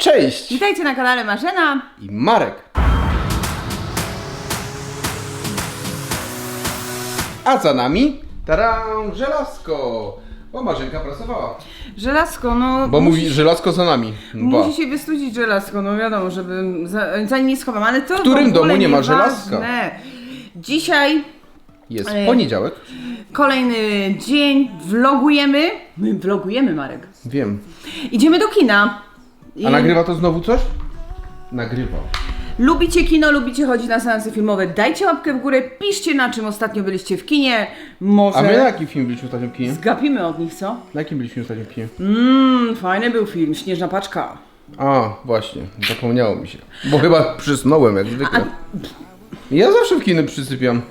Cześć! Witajcie na kanale Marzena. I Marek. A za nami taram żelazko. Bo Marzenka pracowała. Żelazko, no. Bo musi, mówi żelazko za nami. Ba. Musi się wystudzić żelazko, no wiadomo, żeby za, zanim nie schowam, ale to W którym w domu nie ma nieważne. żelazka? Dzisiaj Jest Ej. poniedziałek. kolejny dzień, vlogujemy. My vlogujemy, Marek. Wiem. Idziemy do kina. I A nagrywa to znowu coś? Nagrywa. Lubicie kino, lubicie chodzić na seanse filmowe, dajcie łapkę w górę, piszcie na czym ostatnio byliście w kinie. Może A my na jakim film byliśmy ostatnio w kinie? zgapimy od nich, co? Na jakim byliśmy ostatnio w kinie? Mmm, fajny był film, Śnieżna Paczka. A, właśnie. Zapomniało mi się. Bo chyba przysnąłem jak zwykle. Ja zawsze w kino przysypiam.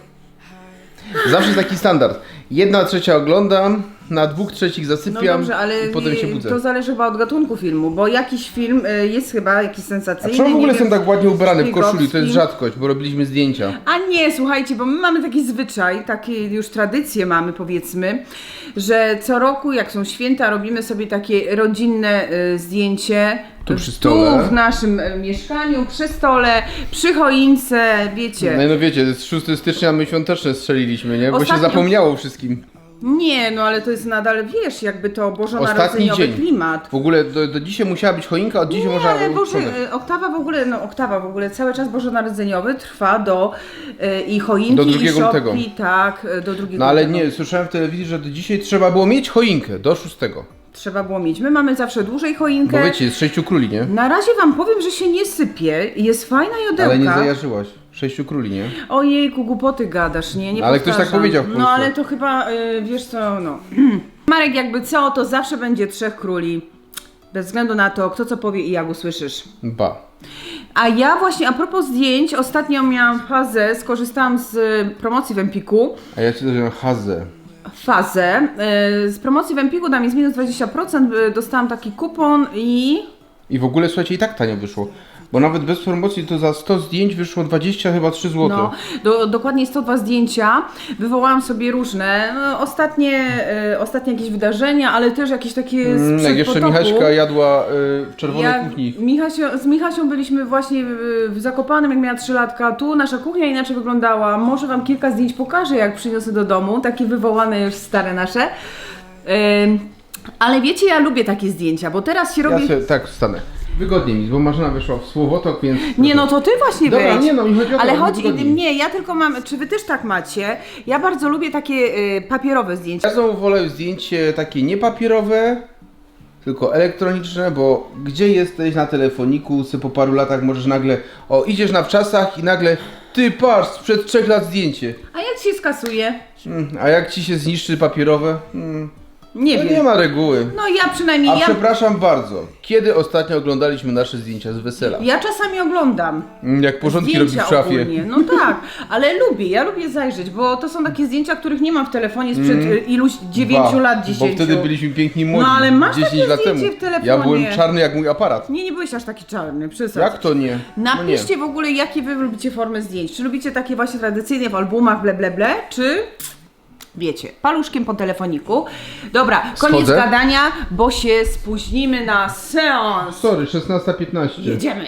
Zawsze jest taki standard. Jedna trzecia oglądam, na dwóch trzecich No zasypiam dobrze, ale i potem się y, budzę. to zależy chyba od gatunku filmu, bo jakiś film y, jest chyba jakiś A sensacyjny. czemu w ogóle jestem tak ładnie ubrany w koszuli? To jest rzadkość, bo robiliśmy zdjęcia. A nie, słuchajcie, bo my mamy taki zwyczaj, takie już tradycje mamy powiedzmy, że co roku jak są święta robimy sobie takie rodzinne y, zdjęcie Tu przy stole. tu w naszym y, mieszkaniu, przy stole, przy choince, wiecie. No, i no wiecie, jest 6 stycznia, my świąteczne strzeliliśmy, nie? Bo się Ostatnio- zapomniało wszystkim. Nie, no ale to jest nadal, wiesz, jakby to Ostatni bożonarodzeniowy dzień. klimat. W ogóle do, do dzisiaj musiała być choinka, od dzisiaj Nie, można ale Boże, y, oktawa w ogóle, no oktawa w ogóle, cały czas bożonarodzeniowy trwa do y, i choinki, Do i drugiego szopki, tego. tak, y, do drugiego No ale nie, słyszałem w telewizji, że do dzisiaj trzeba było mieć choinkę, do 6. Trzeba było mieć. My mamy zawsze dłużej choinkę. Bo wiecie, jest sześciu króli, nie? Na razie wam powiem, że się nie sypie. Jest fajna jodełka. Ale nie zajarzyłaś. Sześciu króli, nie? Ojejku, głupoty gadasz, nie? nie Ale ktoś tak powtarzam. powiedział w Polsce. No ale to chyba, y, wiesz co, no. Marek jakby co, to zawsze będzie trzech króli. Bez względu na to, kto co powie i jak usłyszysz. Ba. A ja właśnie, a propos zdjęć, ostatnio miałam fazę, skorzystałam z y, promocji w Empiku. A ja ci też mam hazę. Fazę. y, Z promocji w Empiku dam jest minus 20%, y, dostałam taki kupon i... I w ogóle słuchajcie, i tak tanio wyszło. Bo nawet bez promocji to za 100 zdjęć wyszło 20 chyba 3 zł. No, do, dokładnie 102 zdjęcia. Wywołałam sobie różne, no, ostatnie, e, ostatnie jakieś wydarzenia, ale też jakieś takie Mm, jak jeszcze przedpotopu. Michaśka jadła y, w czerwonej Ja, kuchni. Michasio, z Michasią byliśmy właśnie w, w Zakopanem, jak miała 3 latka. Tu nasza kuchnia inaczej wyglądała. Może Wam kilka zdjęć pokażę, jak przyniosę do domu. Takie wywołane już stare nasze. Ym, ale wiecie, ja lubię takie zdjęcia, bo teraz się Ja robi... sobie tak wstanę. Wygodnie mi, bo Marzena wyszła w słowotok, więc... Nie, no to ty właśnie Dobra, wejdź. nie no, mi chodzi o to, Ale żeby chodzi, wygodniej. nie, ja tylko mam, czy wy też tak macie? Ja bardzo lubię takie y, papierowe zdjęcia. Ja znowu wolę zdjęcie takie niepapierowe, tylko elektroniczne, bo gdzie jesteś na telefoniku, sobie po paru latach możesz nagle, o idziesz na wczasach i nagle, ty patrz, sprzed trzech lat zdjęcie. A jak się skasuje? Mm, a jak ci się zniszczy papierowe? Mm, Nie to wiem. nie ma reguły. No ja przynajmniej, A ja, przepraszam bardzo, kiedy ostatnio oglądaliśmy nasze zdjęcia z wesela? ja czasami oglądam. Mm, Jak porządki robi w szafie. ogólnie. No tak, ale lubię, ja lubię zajrzeć, bo to są takie zdjęcia, których nie mam w telefonie sprzed y, iluś 9 Mm. Ba, lat, 10. Bo wtedy byliśmy piękni młodzi. No, ale masz 10 takie lat temu. w telefonie. Ja byłem czarny jak mój aparat. Nie, nie byłeś aż taki czarny, przysadź. Jak to nie? No nie. Napiszcie w ogóle, jakie wy lubicie formy zdjęć. Czy lubicie takie właśnie tradycyjne w albumach, ble, ble, ble, czy wiecie, paluszkiem po telefoniku. Dobra, koniec Schodzę. gadania, bo się spóźnimy na seans. Sorry, 16.15. Jedziemy.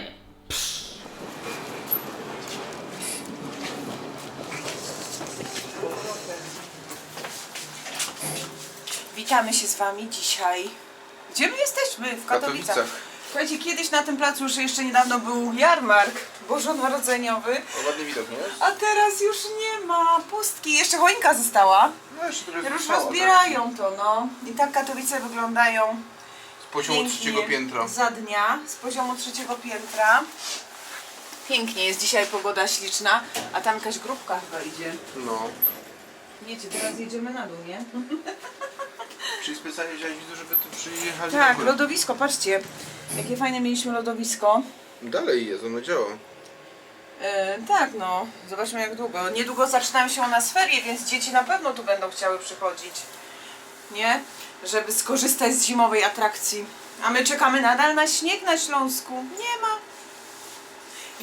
Witamy się z Wami dzisiaj. Gdzie my jesteśmy? W Katowicach. Katowicach. Słuchajcie, kiedyś na tym placu już jeszcze niedawno był jarmark bożonarodzeniowy, Ładny widok, nie? a teraz już nie ma pustki. Jeszcze choinka została. No jeszcze trochę Już trwało, rozbierają to, no. I tak Katowice wyglądają tak. Z poziomu trzeciego piętra. za dnia, z poziomu trzeciego piętra. Pięknie jest dzisiaj pogoda śliczna, a tam jakaś grupka chyba idzie. No. Wiecie, teraz jedziemy na dół, nie? Czyli specjalnie wziąłeś widzę, żeby tu przyjechali Tak, lodowisko, patrzcie. Jakie fajne mieliśmy lodowisko. Dalej jest, ono działa. E, tak, no. Zobaczmy jak długo. Niedługo zaczynają się u nas ferie, więc dzieci na pewno tu będą chciały przychodzić. Nie? Żeby skorzystać z zimowej atrakcji. A my czekamy nadal na śnieg na Śląsku. Nie ma.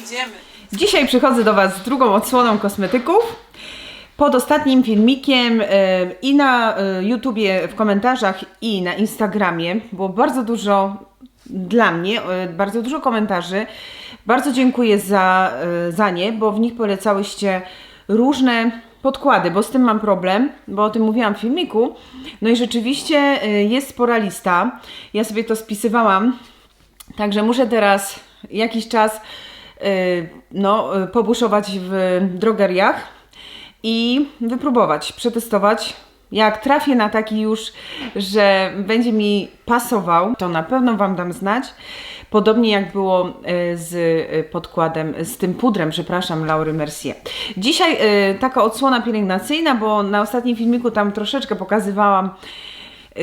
Idziemy. Dzisiaj przychodzę do Was z drugą odsłoną kosmetyków. Pod ostatnim filmikiem i na e, YouTubie w komentarzach i na Instagramie było bardzo dużo dla mnie e, bardzo dużo komentarzy. Bardzo dziękuję za, e, za nie, bo w nich polecałyście różne podkłady, bo z tym mam problem, bo o tym mówiłam w filmiku. No i rzeczywiście jest spora lista. Ja sobie to spisywałam, także muszę teraz jakiś czas no, pobuszować w drogeriach i wypróbować, przetestować. Jak trafię na taki już, że będzie mi pasował, to na pewno Wam dam znać. Podobnie jak było y, z y, podkładem, z tym pudrem, przepraszam, Laury Mercier. Dzisiaj y, taka odsłona pielęgnacyjna, bo na ostatnim filmiku tam troszeczkę pokazywałam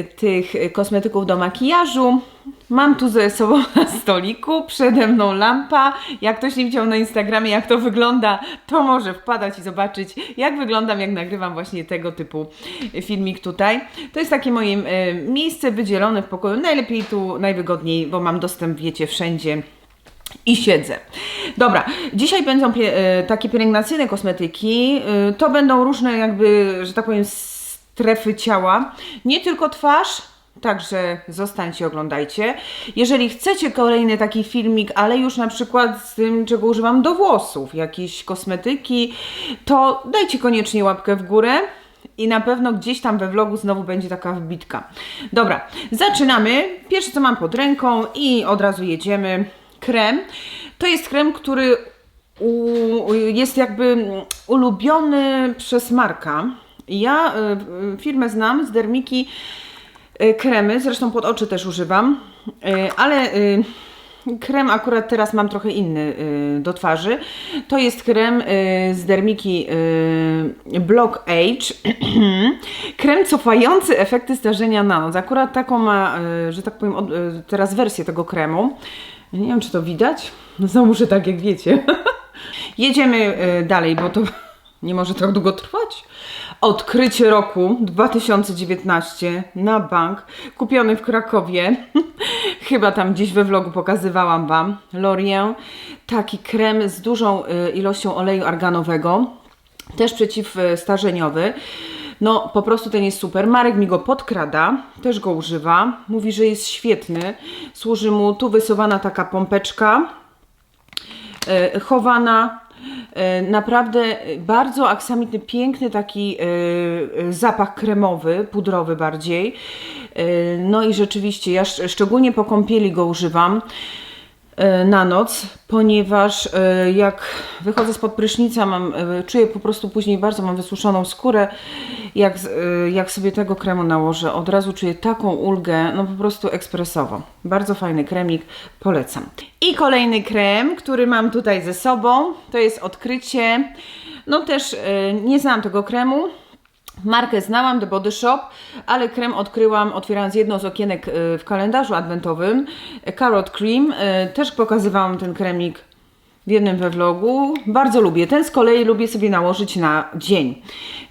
tych y, kosmetyków do makijażu. Mam tu ze sobą na stoliku, przede mną lampa. Jak ktoś nie widział na Instagramie, jak to wygląda, to może wpadać i zobaczyć, jak wyglądam, jak nagrywam właśnie tego typu filmik tutaj. To jest takie moje y, miejsce wydzielone w pokoju. Najlepiej tu, najwygodniej, bo mam dostęp, wiecie, wszędzie i siedzę. Dobra, dzisiaj będą pie, e, takie pielęgnacyjne kosmetyki. To będą różne jakby, że tak powiem, strefy ciała. Nie tylko twarz, także zostańcie, oglądajcie. Jeżeli chcecie kolejny taki filmik, ale już na przykład z tym, czego używam do włosów, jakieś kosmetyki, to dajcie koniecznie łapkę w górę. I na pewno gdzieś tam we vlogu znowu będzie taka wbitka. Dobra, zaczynamy. Pierwsze co mam pod ręką i od razu jedziemy. Krem. To jest krem, który jest jakby ulubiony przez Marka. Ja y, y, firmę znam z Dermiki y, kremy, zresztą pod oczy też używam, ale krem akurat teraz mam trochę inny do twarzy. To jest krem z Dermiki Block Age. krem cofający efekty starzenia na noc. Akurat taką ma, że tak powiem, teraz wersję tego kremu. Nie wiem, czy to widać. No znowu muszę tak, jak wiecie. Jedziemy dalej, bo to nie może tak długo trwać. Odkrycie roku 2019 na bank, kupiony w Krakowie. Chyba tam gdzieś we vlogu pokazywałam Wam. L'Orient. Taki krem z dużą y, ilością oleju arganowego. Też przeciwstarzeniowy. No, po prostu ten jest super. Marek mi go podkrada, też go używa. Mówi, że jest świetny. Służy mu tu wysuwana taka pompeczka e, chowana. E, Naprawdę bardzo aksamitny, piękny taki e, e, zapach kremowy, pudrowy bardziej. No i rzeczywiście, ja szcz- szczególnie po kąpieli go używam na noc, ponieważ e, jak wychodzę spod prysznica, mam, e, czuję po prostu później bardzo, mam wysuszoną skórę. Jak, e, jak sobie tego kremu nałożę, od razu czuję taką ulgę, no po prostu ekspresowo. Bardzo fajny kremik, polecam. I kolejny krem, który mam tutaj ze sobą, to jest odkrycie. No też e, nie znam tego kremu, Markę znałam, The Body Shop, ale krem odkryłam otwierając jedno z okienek y, w kalendarzu adwentowym. Carrot Cream. y, Też pokazywałam ten kremik w jednym we vlogu. Bardzo lubię. Ten z kolei lubię sobie nałożyć na dzień.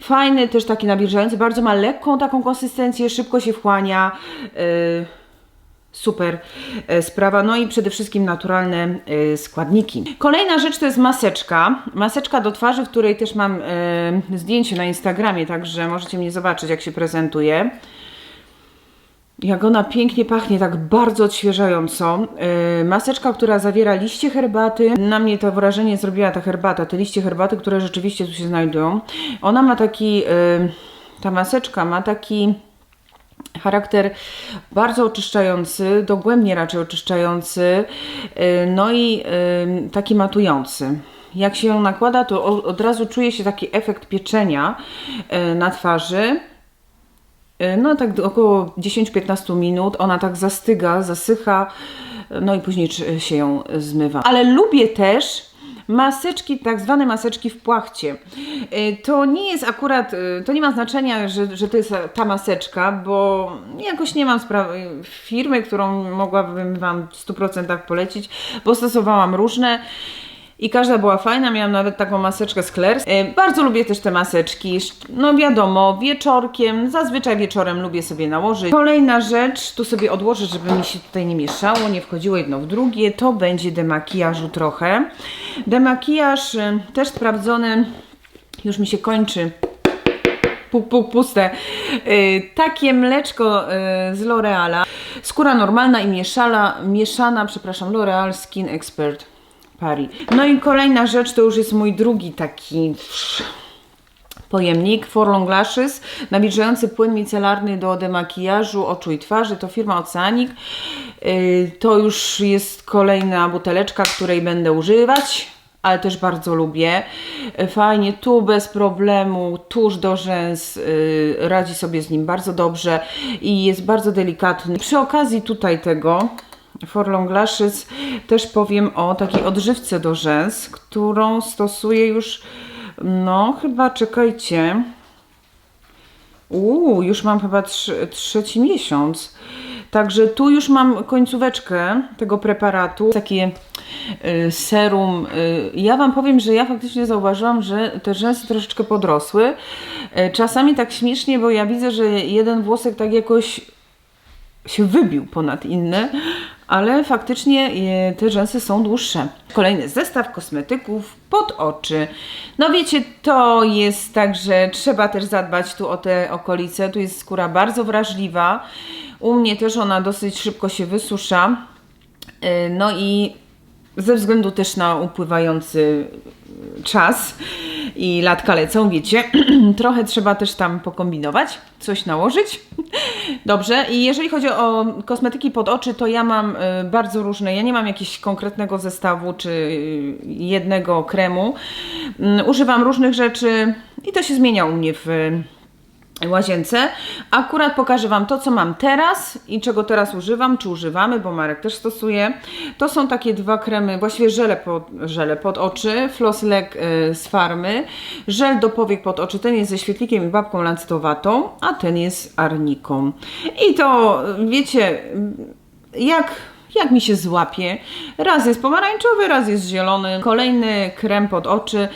Fajny, też taki nawilżający. Bardzo ma lekką taką konsystencję, szybko się wchłania. y, Super e, sprawa, no i przede wszystkim naturalne e, składniki. Kolejna rzecz to jest maseczka. Maseczka do twarzy, w której też mam e, zdjęcie na Instagramie, także możecie mnie zobaczyć, jak się prezentuje. Jak ona pięknie pachnie, tak bardzo odświeżająco. Maseczka, która zawiera liście herbaty. Na mnie to wrażenie zrobiła ta herbata, te liście herbaty, które rzeczywiście tu się znajdują. Ona ma taki, ta maseczka ma taki charakter bardzo oczyszczający, dogłębnie raczej oczyszczający, yy, no i yy, taki matujący. Jak się ją nakłada, to od razu czuje się taki efekt pieczenia yy, na twarzy. Y, No tak około 10-15 minut ona tak zastyga, zasycha, no i później się ją zmywa. Ale lubię też maseczki, tak zwane maseczki w płachcie. Y, To nie jest akurat, y, to nie ma znaczenia, że, że to jest ta maseczka, bo jakoś nie mam spra- firmy, którą mogłabym Wam w 100% polecić, bo stosowałam różne. I każda była fajna, miałam nawet taką maseczkę z Claire's. E, Bardzo lubię też te maseczki. No wiadomo, wieczorkiem, zazwyczaj wieczorem lubię sobie nałożyć. Kolejna rzecz, tu sobie odłożę, żeby mi się tutaj nie mieszało, nie wchodziło jedno w drugie, to będzie demakijażu trochę. Demakijaż e, też sprawdzony, już mi się kończy pu, pu, puste. Y, takie mleczko y, z L'Oreala. Skóra normalna i mieszana, mieszana przepraszam, L'Oreal Skin Expert No i kolejna rzecz to już jest mój drugi taki pojemnik For Long Lashes, nawilżający płyn micelarny do demakijażu oczu i twarzy, to firma Oceanic. Yy, To już jest kolejna buteleczka, której będę używać, ale też bardzo lubię. Fajnie, tu bez problemu, tuż do rzęs, yy, radzi sobie z nim bardzo dobrze i jest bardzo delikatny. Przy okazji tutaj tego For Long Lashes też powiem o takiej odżywce do rzęs, którą stosuję już no, chyba czekajcie. Uuu, już mam chyba trz- trzeci miesiąc. Także tu już mam końcóweczkę tego preparatu. Takie y, serum. Y, ja Wam powiem, że ja faktycznie zauważyłam, że te rzęsy troszeczkę podrosły. Y, czasami tak śmiesznie, bo ja widzę, że jeden włosek tak jakoś się wybił ponad inne, ale faktycznie e, te rzęsy są dłuższe. Kolejny zestaw kosmetyków pod oczy. No wiecie, to jest tak, że trzeba też zadbać tu o te okolice. Tu jest skóra bardzo wrażliwa. U mnie też ona dosyć szybko się wysusza. E, No i ze względu też na upływający czas i latka lecą, wiecie, trochę trzeba też tam pokombinować, coś nałożyć. Dobrze, i jeżeli chodzi o kosmetyki pod oczy, to ja mam y, bardzo różne, ja nie mam jakiegoś konkretnego zestawu czy y, jednego kremu. Mm, Używam różnych rzeczy i to się zmienia u mnie w łazience. Akurat pokażę Wam to, co mam teraz i czego teraz używam, czy używamy, bo Marek też stosuje. To są takie dwa kremy, właściwie żele pod, żele pod oczy, Floss Leg y, z farmy, żel do powiek pod oczy, ten jest ze świetlikiem i babką lancetowatą, a ten jest arniką. I to, wiecie, jak jak mi się złapie. Raz jest pomarańczowy, raz jest zielony. Kolejny krem pod oczy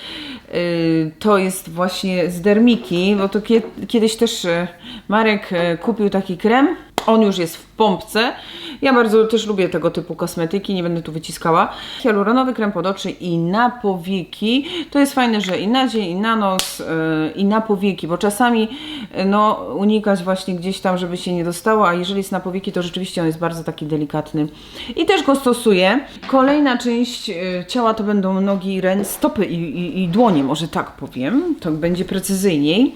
to jest właśnie z Dermiki, bo to kie, kiedyś też yy, Marek yy, kupił taki krem. On już jest w pompce. Ja bardzo też lubię tego typu kosmetyki, nie będę tu wyciskała. Hialuronowy krem pod oczy i na powieki. To jest fajne, że i na dzień, i na nos, yy, i na powieki, bo czasami yy, no, unikać właśnie gdzieś tam, żeby się nie dostało, a jeżeli jest na powieki, to rzeczywiście on jest bardzo taki delikatny. I też go stosuję. Kolejna część yy, ciała to będą nogi, i ręce, stopy i, i, i dłonie, może tak powiem. To będzie precyzyjniej.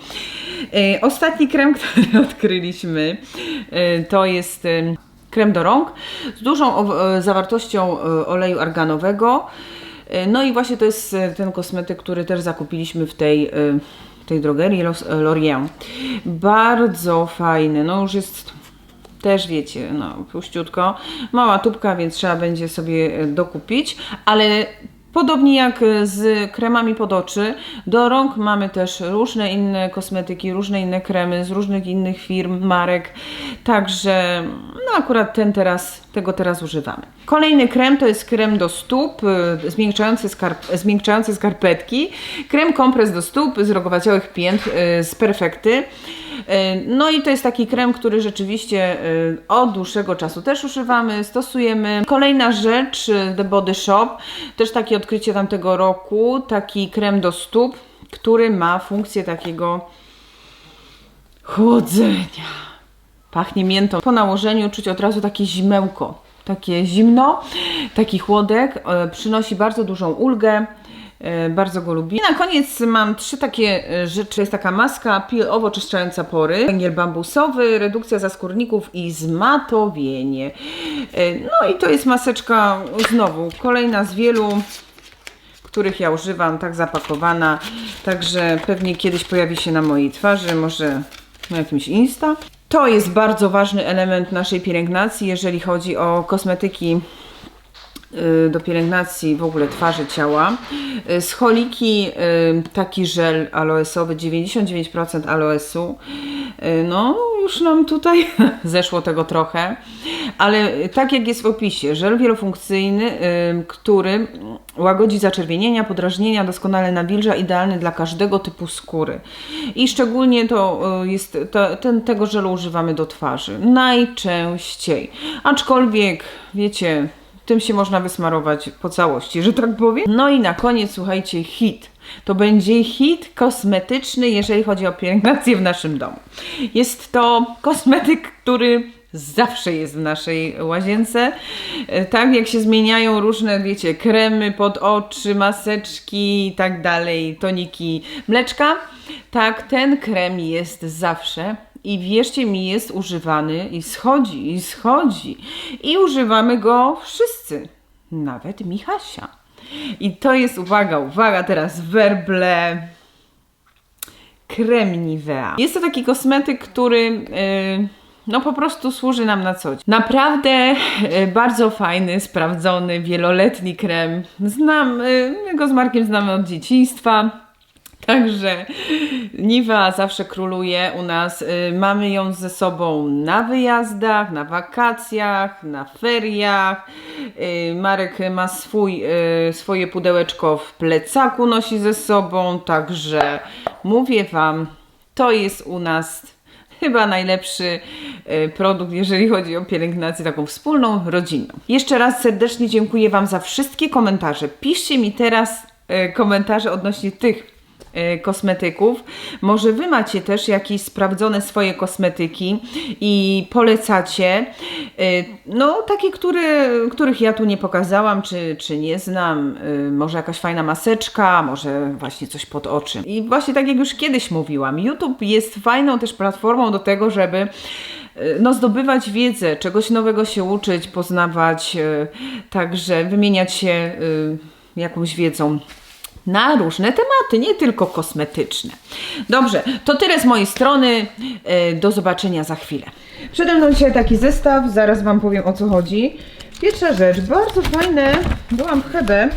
Ostatni krem, który odkryliśmy, to jest krem do rąk z dużą e, zawartością e, oleju arganowego. E, No i właśnie to jest ten kosmetyk, który też zakupiliśmy w tej, tej drogerii L'Orient. Bardzo fajny, no już jest też wiecie, no puściutko. Mała tubka, więc trzeba będzie sobie dokupić, ale podobnie jak e, z kremami pod oczy, do rąk mamy też różne inne kosmetyki, różne inne kremy z różnych innych firm, marek. Także no akurat ten teraz, tego teraz używamy. Kolejny krem to jest krem do stóp, e, zmiękczający, skarp- zmiękczający skarpetki. Krem kompres do stóp z rogowaciałych pięt e, z Perfekty. No i to jest taki krem, który rzeczywiście od dłuższego czasu też używamy, stosujemy. Kolejna rzecz, The Body Shop, też takie odkrycie tamtego roku, taki krem do stóp, który ma funkcję takiego chłodzenia. Pachnie miętą. Po nałożeniu czuć od razu takie zimełko, takie zimno, taki chłodek, e, przynosi bardzo dużą ulgę. E, Bardzo go lubię. I na koniec mam trzy takie e, rzeczy. Jest taka maska pil owoczyszczająca pory, węgiel bambusowy, redukcja zaskórników i zmatowienie. No i to jest maseczka znowu kolejna z wielu których ja używam, tak zapakowana. Także pewnie kiedyś pojawi się na mojej twarzy, może na jakimś Insta. To jest bardzo ważny element naszej pielęgnacji, jeżeli chodzi o kosmetyki do pielęgnacji w ogóle twarzy, ciała. Y, Z choliki y, taki żel aloesowy, 99% aloesu. Y, No, już nam tutaj zeszło tego trochę, ale tak jak jest w opisie, żel wielofunkcyjny, y, który łagodzi zaczerwienienia, podrażnienia, doskonale nawilża, idealny dla każdego typu skóry. I szczególnie to y, jest, to, ten, tego żelu używamy do twarzy. Najczęściej. Aczkolwiek, wiecie, tym się można wysmarować po całości, że tak powiem. No i na koniec, słuchajcie, hit. To będzie hit kosmetyczny, jeżeli chodzi o pielęgnację w naszym domu. Jest to kosmetyk, który zawsze jest w naszej łazience. E, Tak jak się zmieniają różne, wiecie, kremy pod oczy, maseczki i tak dalej, toniki mleczka, tak ten krem jest zawsze. I wierzcie mi, jest używany i schodzi, i schodzi. I używamy go wszyscy. Nawet Michasia. I to jest, uwaga, uwaga, teraz werble krem Nivea. Jest to taki kosmetyk, który yy, no po prostu służy nam na co dzień. Naprawdę yy, bardzo fajny, sprawdzony, wieloletni krem. Znam, my go z Markiem znamy od dzieciństwa. Także Niwa zawsze króluje u nas. Y, Mamy ją ze sobą na wyjazdach, na wakacjach, na feriach. Y, Marek ma swój, y, swoje pudełeczko w plecaku, nosi ze sobą. Także mówię Wam, to jest u nas chyba najlepszy produkt, jeżeli chodzi o pielęgnację taką wspólną, rodzinną. Jeszcze raz serdecznie dziękuję Wam za wszystkie komentarze. Piszcie mi teraz komentarze odnośnie tych kosmetyków. Może Wy macie też jakieś sprawdzone swoje kosmetyki i polecacie. Y, No, takie, które, których ja tu nie pokazałam, czy, czy nie znam. Y, Może jakaś fajna maseczka, może właśnie coś pod oczy. I właśnie tak jak już kiedyś mówiłam, YouTube jest fajną też platformą do tego, żeby no, zdobywać wiedzę, czegoś nowego się uczyć, poznawać, także wymieniać się jakąś wiedzą na różne tematy, nie tylko kosmetyczne. Dobrze, to tyle z mojej strony. E, Do zobaczenia za chwilę. Przede mną dzisiaj taki zestaw, zaraz Wam powiem o co chodzi. Pierwsza rzecz, bardzo fajne, byłam w Hebe,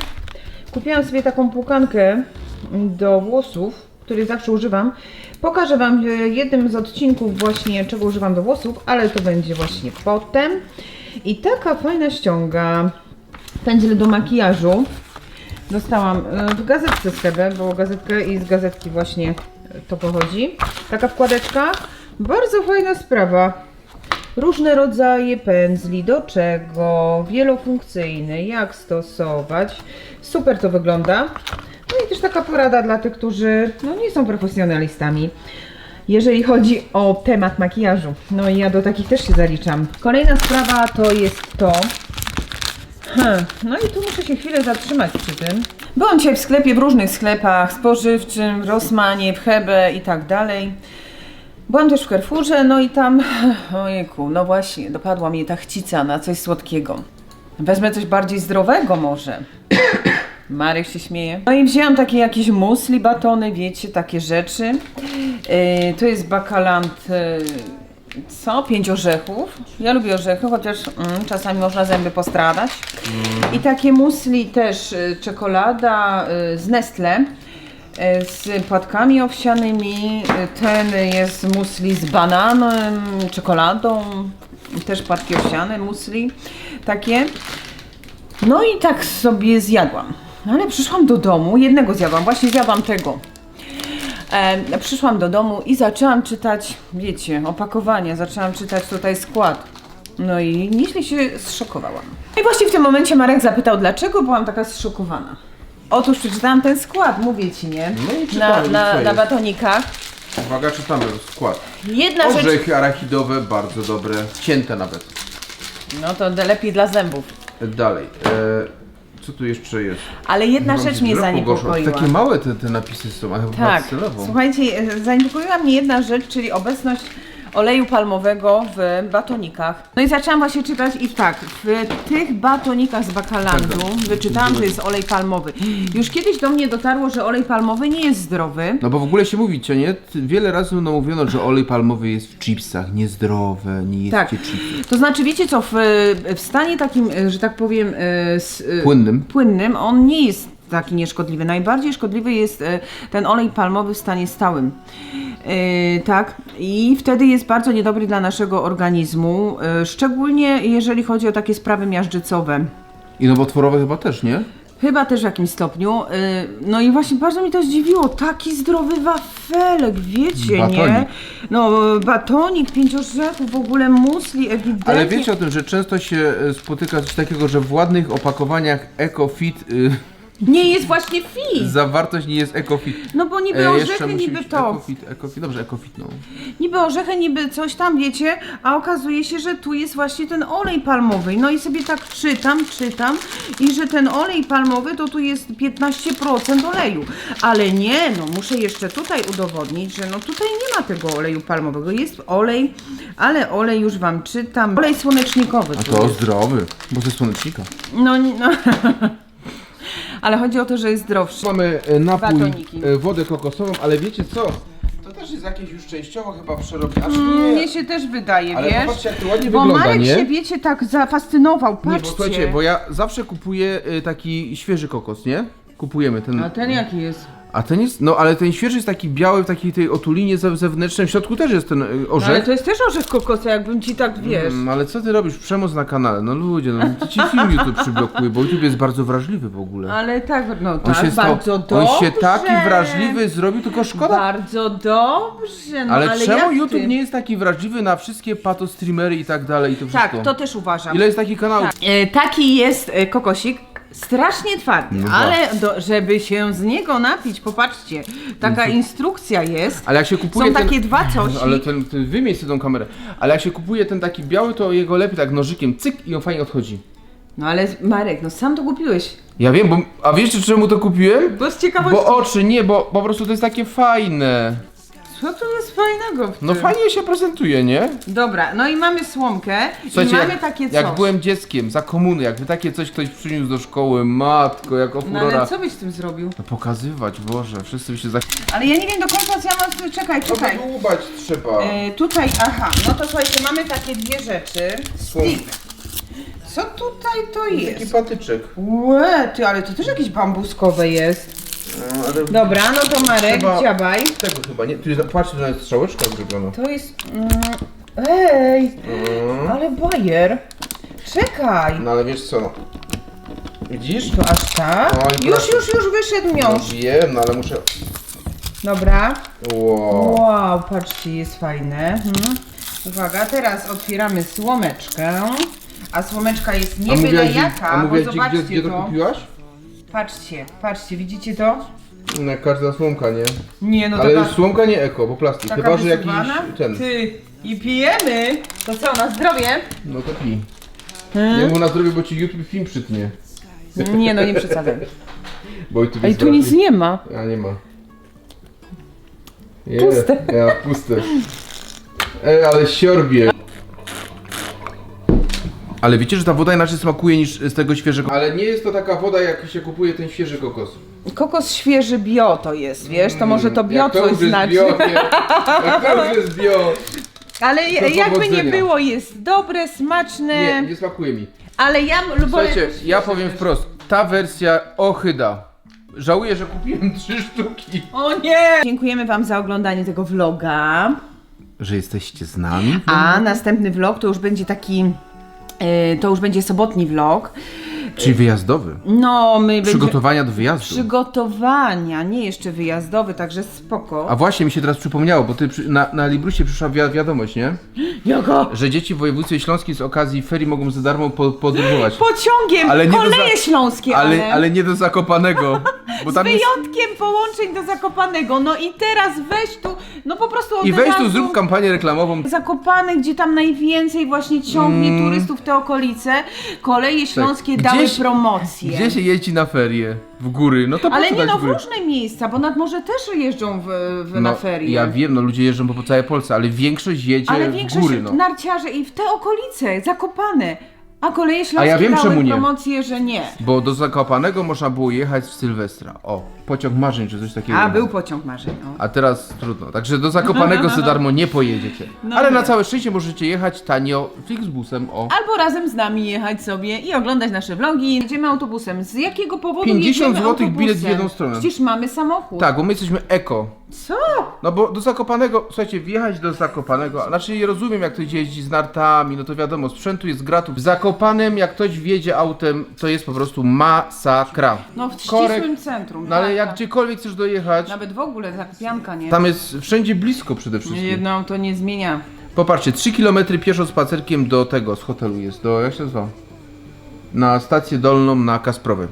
kupiłam sobie taką płukankę do włosów, której zawsze używam. Pokażę Wam w jednym z odcinków właśnie czego używam do włosów, ale to będzie właśnie potem. I taka fajna ściąga, pędzel do makijażu. Dostałam e, w gazetce z Hebe, bo gazetkę i z gazetki właśnie to pochodzi. Taka wkładeczka. Bardzo fajna sprawa. Różne rodzaje pędzli, do czego, wielofunkcyjne, jak stosować. Super to wygląda. No i też taka porada dla tych, którzy no, nie są profesjonalistami. Jeżeli chodzi o temat makijażu, no i ja do takich też się zaliczam. Kolejna sprawa to jest to, No i tu muszę się chwilę zatrzymać przy tym. Byłam dzisiaj w sklepie, w różnych sklepach spożywczym, w Rossmanie, w Hebe i tak dalej. Byłam też w Carrefourze, no i tam, ojejku, no właśnie, dopadła mnie ta chcica na coś słodkiego. Wezmę coś bardziej zdrowego może. Marek się śmieje. No i wzięłam takie jakieś musli, batony, wiecie, takie rzeczy. Yy, to jest bakalant, yy, co? Pięć orzechów. Ja lubię orzechy, chociaż mm, czasami można zęby postradać. I takie musli też, y, czekolada y, z Nestle. y, Z płatkami owsianymi. Y, Ten jest musli z bananem, czekoladą. Też płatki owsiane, musli takie. No i tak sobie zjadłam. Ale przyszłam do domu, jednego zjadłam, właśnie zjadłam tego. E, przyszłam do domu i zaczęłam czytać, wiecie, opakowanie, zaczęłam czytać tutaj skład. No i nieźle się zszokowałam. I właśnie w tym momencie Marek zapytał, dlaczego byłam taka zszokowana. Otóż przeczytałam ten skład, mówię ci, nie? No i na, czytamy, na, na jest? batonikach. Uwaga, czytamy skład. Jedna rzecz. Orzechy arachidowe, bardzo dobre, cięte nawet. No to de- lepiej dla zębów. Dalej, e, co tu jeszcze jest? Ale jedna Mam rzecz się mnie wzrok pogorszył. zaniepokoiła. Takie małe te, te napisy są, a chyba Tak, celowo. słuchajcie, e, zaniepokoiła mnie jedna rzecz, czyli obecność oleju palmowego w batonikach. No i zaczęłam właśnie czytać i tak, w tych batonikach z bakalandu Tak, tak. wyczytałam, że jest olej palmowy. Już kiedyś do mnie dotarło, że olej palmowy nie jest zdrowy. No bo w ogóle się mówi, co nie? Wiele razy no mówiono, że olej palmowy jest w chipsach, niezdrowe, nie Tak. jedzcie chipsów. To znaczy, wiecie co, w, w stanie takim, e, że tak powiem, e, s- e, Płynnym. płynnym, on nie jest taki nieszkodliwy. Najbardziej szkodliwy jest e, ten olej palmowy w stanie stałym. E, tak, i wtedy jest bardzo niedobry dla naszego organizmu, e, szczególnie jeżeli chodzi o takie sprawy miażdżycowe. I nowotworowe chyba też, nie? Chyba też w jakimś stopniu. No i właśnie bardzo mi to zdziwiło. Taki zdrowy wafelek, wiecie, nie? Batonik. No, batonik, pięć w ogóle musli, ewidentnie. Ale wiecie o tym, że często się spotyka coś takiego, że w ładnych opakowaniach EcoFit y, Nie jest właśnie fit. Zawartość nie jest EcoFit. No bo niby E, orzechy, niby to. EcoFit, EcoFit, dobrze, EcoFit, no. Niby orzechy, niby coś tam, wiecie, a okazuje się, że tu jest właśnie ten olej palmowy. No i sobie tak czytam, czytam i że ten olej palmowy to tu jest 15% oleju. Ale nie, no muszę jeszcze tutaj udowodnić, że no tutaj nie ma tego oleju palmowego. Jest olej, ale olej już wam czytam. Olej słonecznikowy. A tu to jest. zdrowy, bo ze słonecznika. No, nie- no. Ale chodzi o to, że jest zdrowszy. Mamy e, napój, e, wodę kokosową, ale wiecie co? To też jest jakieś już częściowo chyba przerobione. Aż Mm, nie. Mnie się też wydaje, Ale wiesz? popatrzcie jak to ładnie Bo wygląda, Marek nie? się, wiecie, tak zafascynował. Nie, bo Patrzcie. słuchajcie, bo ja zawsze kupuję e, taki świeży kokos, nie? Kupujemy ten. A ten jaki jest? A ten jest, no ale ten świeży jest taki biały, w takiej tej otulinie ze- zewnętrznej, w środku też jest ten e, No, orzech. ale to jest też orzech kokosa, jakbym ci tak wiesz. Mm, ale co ty robisz? Przemoc na kanale. No ludzie, no to ci film YouTube przyblokuje, bo YouTube jest bardzo wrażliwy w ogóle. Ale tak, no tak, się, stał, bardzo dobrze. on się taki wrażliwy zrobił, tylko szkoda. Bardzo dobrze, no ale, ale czemu jak YouTube ty? nie jest taki wrażliwy na wszystkie pato streamery i tak dalej i to wszystko? Tak, to też uważam. Ile jest takich kanałów? Tak. E, taki jest e, kokosik. Strasznie twardy, No ale do, żeby się z niego napić, popatrzcie, taka instrukcja jest. Ale jak się kupuje Są ten... takie dwa coś. Ale ten, ten wymień sobie tą kamerę. Ale jak się kupuje ten taki biały, to jego lepiej tak nożykiem cyk i on fajnie odchodzi. No ale Marek, no sam to kupiłeś. Ja wiem, bo... A wiecie czemu to kupiłem? Bo z ciekawości. Bo oczy, nie, bo po prostu to jest takie fajne. Co tu jest fajnego w tym? No fajnie się prezentuje, nie? Dobra, no i mamy słomkę Słuchajcie, i mamy jak, takie coś. jak byłem dzieckiem, za komuny, jakby takie coś ktoś przyniósł do szkoły, matko, jako No ale co byś z tym zrobił? No pokazywać, Boże, wszyscy by się za... Ale ja nie wiem do końca co ja mam tu. Czekaj, czekaj. dłubać trzeba. E, tutaj, aha, no to słuchajcie, mamy takie dwie rzeczy. Stick. Co tutaj to Taki jest? patyczek. Łe, ty, ale to też jakieś bambuskowe jest. No, ale Dobra, no to Marek, Chyba- dziabaj. tego chyba nie. Tu jest, patrzcie, że jest strzałeczka zrobiona. To jest... Mm, ej, Mm. ale bajer. Czekaj. No ale wiesz co. Widzisz? To aż tak? Oj, Już, proszę. już, już wyszedł No miąższ. wiem, no ale muszę... Dobra. Wow. Wow, patrzcie, jest fajne. Mhm. Uwaga, teraz otwieramy słomeczkę. A słomeczka jest nie byle gdzie- jaka, a bo mówiłaś, gdzie, zobaczcie gdzie, gdzie to to. kupiłaś? Patrzcie, patrzcie, widzicie to? No, każda słomka, nie? Nie, no ale taka, już słomka nie eko, bo plastik. taka Chyba, że jakiś wysuwana. ten. Ty, i pijemy. To co, na zdrowie? No to pij. Hmm? Nie mu na zdrowie, bo ci YouTube film przytnie. Nie, no nie przesadzaj. Bo YouTube Ej, jest tu nic nie ma. A nie ma. Je, Puste. Ja, puste. Ej, ale siorbie. Ale wiecie, że ta woda inaczej smakuje niż z tego świeżego. Ale nie jest to taka woda, jak się kupuje ten świeży kokos. Kokos świeży bio to jest, wiesz, to może to bio jak to coś już jest znaczy. Bio, nie, jak to już jest bio. Ale jakby nie powodzenia. było, jest dobre, smaczne. Nie, nie smakuje mi. Ale ja lubię. Słuchajcie, ja powiem wprost. Ta wersja ochyda. Żałuję, że kupiłem trzy sztuki. O nie! Dziękujemy Wam za oglądanie tego vloga. Że jesteście z nami? A następny vlog to już będzie taki. E, To już będzie sobotni vlog. Czyli wyjazdowy. No, my będziemy. Przygotowania do wyjazdu. Przygotowania, nie jeszcze wyjazdowy, także spoko. A właśnie mi się teraz przypomniało, bo ty przy, na, na Librusie przyszła wi wiadomość, nie? Jaka? Że dzieci w województwie śląskim z okazji ferii mogą za darmo po podróżować. Pociągiem! Ale nie do koleje za- śląskie, ale. Ale, ale nie do Zakopanego. Bo Z tam jest... wyjątkiem połączeń do Zakopanego. No i teraz weź tu, no po prostu od I weź tu razu- zrób kampanię reklamową. Zakopane, gdzie tam najwięcej właśnie ciągnie Mm. turystów te okolice, koleje śląskie dały Gdzieś- promocję. Gdzie się jeździ na ferie? W góry. No to po Ale co nie no, w góry? różne miejsca, bo nad morze też jeżdżą w, w, No, na ferie. Ja wiem, no ludzie jeżdżą po, całej Polsce, ale większość jedzie Ale w większość góry, no. narciarze i w te okolice, Zakopane. A koleje śląskie ja wiem, dały czemu nie. promocję, że nie. Bo do Zakopanego można było jechać w Sylwestra. O, pociąg marzeń czy coś takiego. A, był pociąg marzeń. O. A teraz trudno. Także do Zakopanego za darmo nie pojedziecie. No Ale nie. na całe szczęście możecie jechać tanio Flixbusem. O. Albo razem z nami jechać sobie i oglądać nasze vlogi. Jedziemy autobusem. Z jakiego powodu 50 jedziemy złotych bilet w jedną stronę. Przecież mamy samochód. Tak, bo my jesteśmy eko. Co? No bo do Zakopanego, słuchajcie, wjechać do Zakopanego, znaczy nie rozumiem jak ktoś jeździ z nartami, no to wiadomo, sprzętu jest gratów. W Zakopanem jak ktoś wjedzie autem, to jest po prostu masakra. No w Korek. ścisłym centrum. No ale tak, jak tak. gdziekolwiek chcesz dojechać, Nawet w ogóle zakupianka nie. tam jest wszędzie blisko przede wszystkim. Jedno auto nie zmienia. Popatrzcie, 3 km pieszo spacerkiem do tego, z hotelu jest, do, jak się nazywa? Na stację dolną na Kasprowej.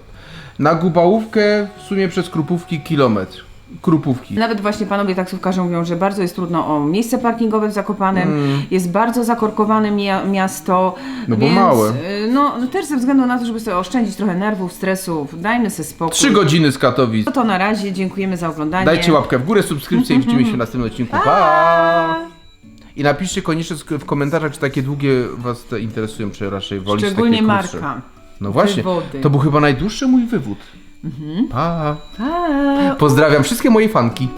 Na Gubałówkę w sumie przez Krupówki kilometr. Krupówki. Nawet właśnie panowie taksówkarze mówią, że bardzo jest trudno o miejsce parkingowe w Zakopanem. Jest bardzo zakorkowane mia- miasto. Mm. No bo więc, małe. y, No też ze względu na to, żeby sobie oszczędzić trochę nerwów, stresów, dajmy sobie spokój. Trzy godziny z Katowic. No to na razie, dziękujemy za oglądanie. Dajcie łapkę w górę, subskrypcję i widzimy się w następnym odcinku. Pa! I napiszcie koniecznie w komentarzach, czy takie długie was te interesują, czy raczej wolicie Szczególnie takie krótsze. Marka. No właśnie, Wywody. to był chyba najdłuższy mój wywód. Pa! Pa! Pozdrawiam wszystkie moje fanki.